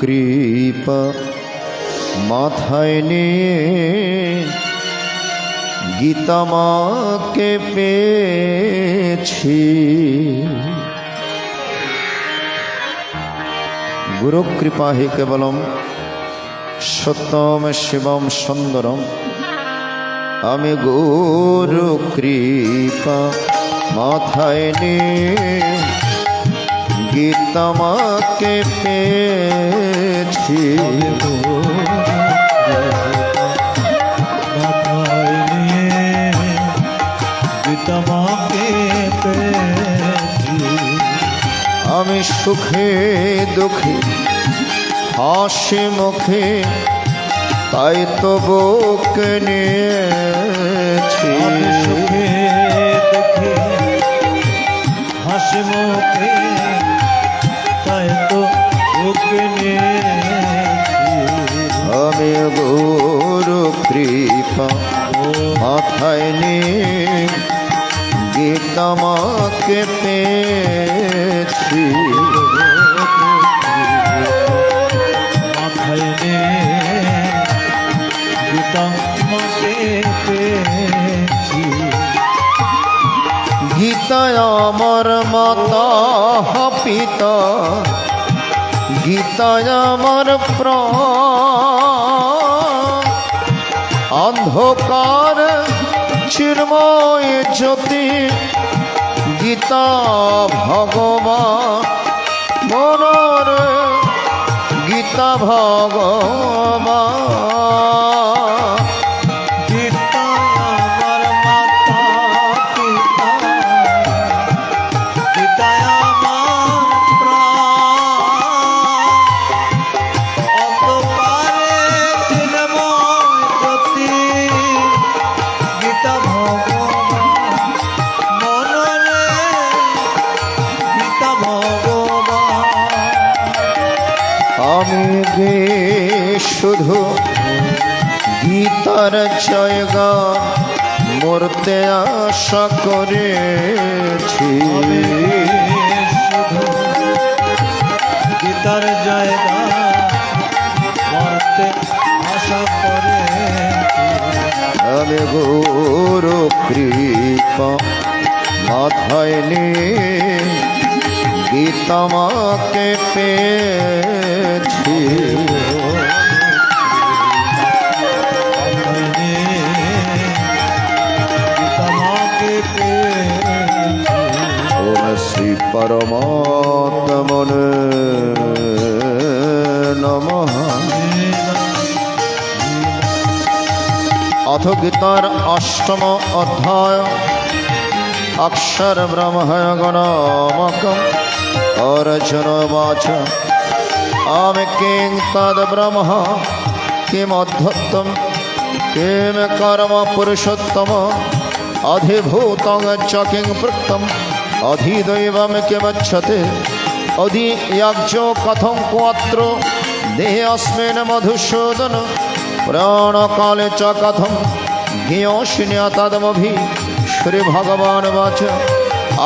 কৃপা মাথায় নিয়ে গীতামাকে পেয়েছি। গুরু কৃপা হি কেবলম সত্যম শিবম সুন্দরম। আমি গুরু কৃপা মাথায় নিয়ে গীতামাকে পেয়েছি। আমি সুখে দুঃখে হাসি মুখে তাই তো বুকে নিয়েছি। সুখে পেয়েছি মাথায় নিয়ে পেয়েছি গীতায় আমার মাতা পিতা গীতায় আমার প্রাণ অন্ধকার চিন্ময় জ্যোতি গীতা ভগবান। মনর গীতা ভগবান। আমি শুধু গীতার জয়গা মরতে আশা করেছি। শুধু গীতার জায়গা মরতে আশা করে আমি গুরু কৃপা মাথায় নিয়ে পেয়েছি। গীতামাকে পেয়েছি। শ্রী পরমাত্মনে নমঃ। অথ গীতার অষ্টম অধ্যায় অক্ষর अर्जुनोवाच अहं किं तद्ब्रह्म किमद्धत्तं किं कर्म पुरुषोत्तम अधिभूतं च किं वृत्तम् अधिदैवं अधि अधियाज्ञो कथं क्वात्र देहेऽस्मिन् मधुसूदन प्राणकाले च कथं ज्ञेयशिन्य तदमभि श्रीभगवान् वाच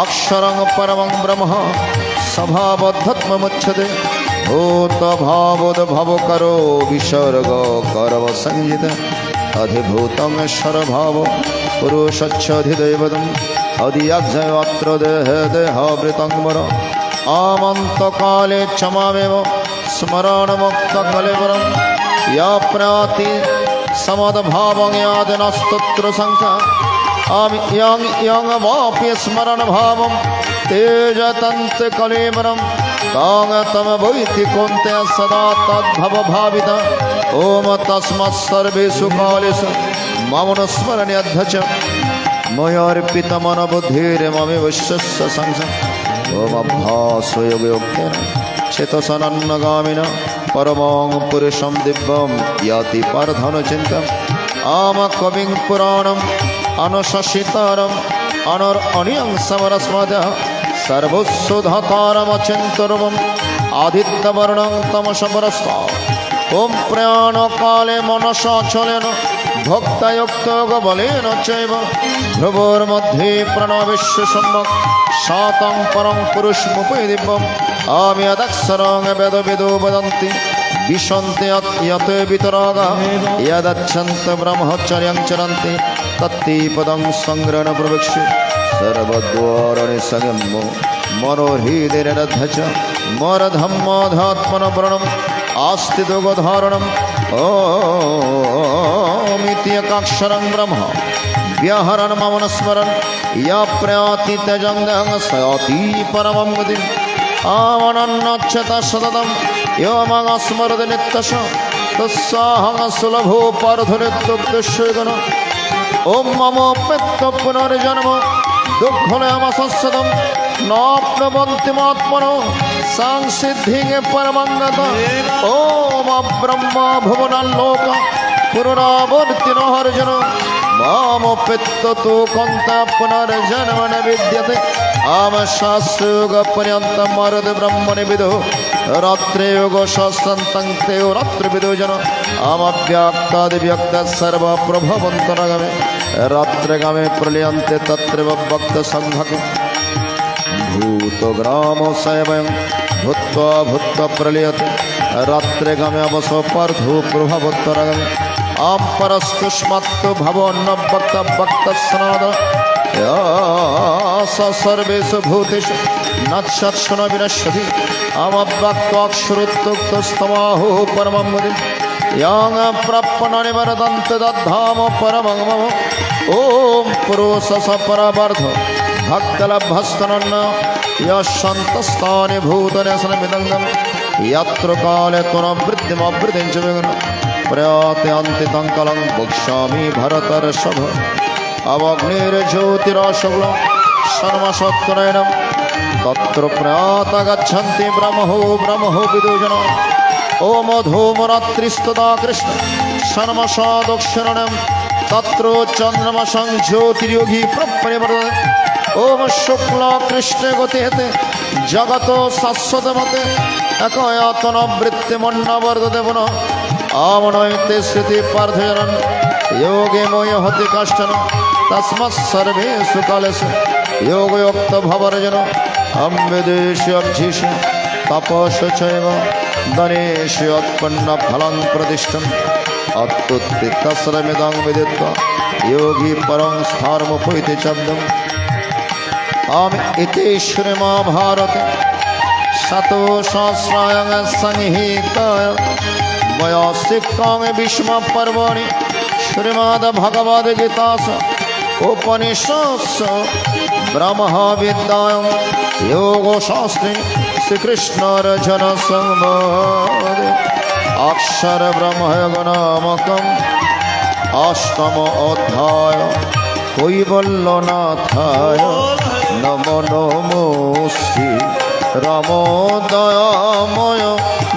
अक्षरं परमं ब्रह्म সভাবদ্ধত্মমুচ্ছতে ভূত ভাবোদ্ভব করো বিসর্গ করব সংযিত অধিভূতং স্বরভাব পুরুষচ্ছধিদৈবদম অধিয়াক্ষয় অত্র দেহে দেহাবৃতঙ্বর আমন্তকালে চ মামেব স্মরণমুক্তকলেবরম। ইয়া প্রাতি সমদ্ভাবং ইয়াদিনস্তত্র সংখ্যা আমি ইয়ং ইয়ং মাপি স্মরণ ভাবম তেজতন্ত কলেবরম তাং তম বৈতি কোন্তে সদা তদ্ভব ভাবিত ওম তস্মৎ সর্বেষু কালেষু মম স্মরণে অধ্যচ ময়োর্পিত মন বুদ্ধির্মমি বিশ্বস্য সংসম ওম অভ্যাসয়োগযোগেন চেতসনন্নগামিন পরমং পুরুষম দিব্যম ইয়াতি सर्वशुधकारमचिन्तर्वम् आदित्यवर्णं तमसपरस्त ॐ प्रयाणकाले मनसाचलेन भक्तयुक्तयोगबलेन चैव ध्रुवोर्मध्ये प्रणविश्य सम्यक् सातं परं पुरुषमुपि दिव्यम् आम्यदक्षरं वेदविदो वदन्ति विशन्ति यत् वितराग यदच्छन्त ब्रह्मचर्यं चरन्ति तत्ते पदं सङ्ग्रहण प्रविश्य सर्वद्वारणि संयम्य मनोहृदिरध च मरधम्मधात्मनव्रणम् आस्तिदोगधारणम् ॐमित्यकाक्षरं ब्रह्म व्यहरन् मम स्मरन् य प्रयाति त्यजङ्गं सयाति परमं गतिम् आमनन्नच्छत सततं यो मगस्मरति नित्यश तस्साहं सुलभो पार्थनित्युक्तश्वेगन ॐ मम पेत्त पुनर्जन्म दुःखलयमसस्सदं नाप्नवन्तिमात्मनो सांसिद्धिगे परमङ्गत ॐ ब्रह्म भुवनल्लोक पुनरावर्तिनो हर्जन माम पेत्त तु कन्त पुनर्जन्म न विद्यते आम शास्त्रयोगपर्यन्तं मरद ब्रह्मणि विदो रात्रे योग शास्त्रन्तं ते रात्रिविदो जन आमव्याक्तादिव्यक्त सर्वप्रभवन्तनगमे রাত্রে গামে প্রলিয়ন্তে তত্রেব ভক্ত সংঘকে ভূত গ্রাম সেবয়ং ভূত ভূত প্রলিয়তে। রাত্রে গামে অবস পার্থু প্রভাবোত্তরং আম পরস্তুষ্মাত্ম ভবন্ন ভক্ত ভক্ত স্নাদ সর্বেশ ভূতেশ নৎসৎসুন বিনশ্যতি আমদ্ভক্ত অক্ষরোত্তোক্ত স্তমাহু পরমম यां प्रपन्ननिवरदन्त दद्धाम परमं मम ॐ पुरुषस परावर्ध भक्तलभस्तनन्न यशन्तस्थानि भूतनसनमिदङ्गं यत्र काले त्वनवृत्तिमवृत्तिं च विघ्न प्रयात्यन्ति तङ्कलं वक्ष्यामि भरतर्षभ अवग्निर्ज्योतिराशुलं शर्मसत्तनयनं तत्र प्रयात गच्छन्ति ब्रह्मो ब्रह्मो विदुजन ॐ धूमरात्रिस्तदा कृष्ण शर्मसादक्षरणं तत्र चन्द्रमसं ज्योतिर्योगी प्रपरिवर्तते ॐ शुक्ला कृष्णे गतिहते जगत शाश्वतमते एकयातन वृत्तिमन्नवर्तते पुनः आमनयते स्थिति पार्थजनन् योगे मोय हति कष्टन तस्मत् सर्वेषु कालेषु योगयुक्त भवरजन अम्बेदेशु अब्झीषु तपस्व चैव दनेषु उत्पन्नफलं प्रतिष्ठम् अत्युत्थितस्रमिदं विदित्वा योगी परं स्थानमुपैति शब्दम् आम् इति श्रीमहाभारते शतोसहस्रायं संहिताय मया सिक्तां विष्मपर्वणि श्रीमद्भगवद्गीतासु उपनिषत्स ब्रह्मविद्यां योगशास्त्रे श्रीकृष्णरचनसंवादे अक्षरब्रह्मयोगनामकम् अष्टम अध्याय कैवल्यनाथाय नमो नमोऽस्ति रमोदयामय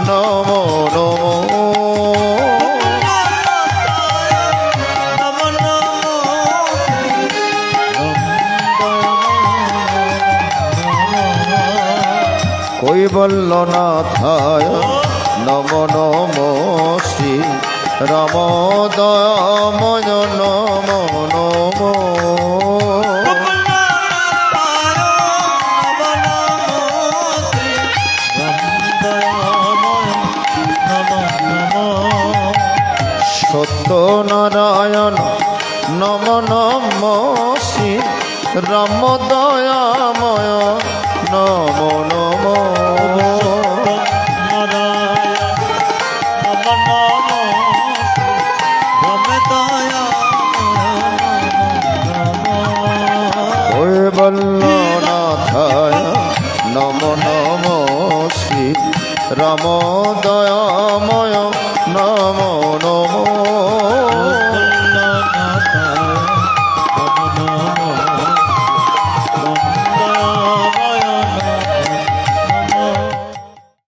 नमो नमो কৈবল্যনাথায় নম নম শ্রী রামদয়াময় নম নম। সত্যনারায়ণ নম নম শ্রী রামদয়াময় নম নম। রামদয়াময় নম নম।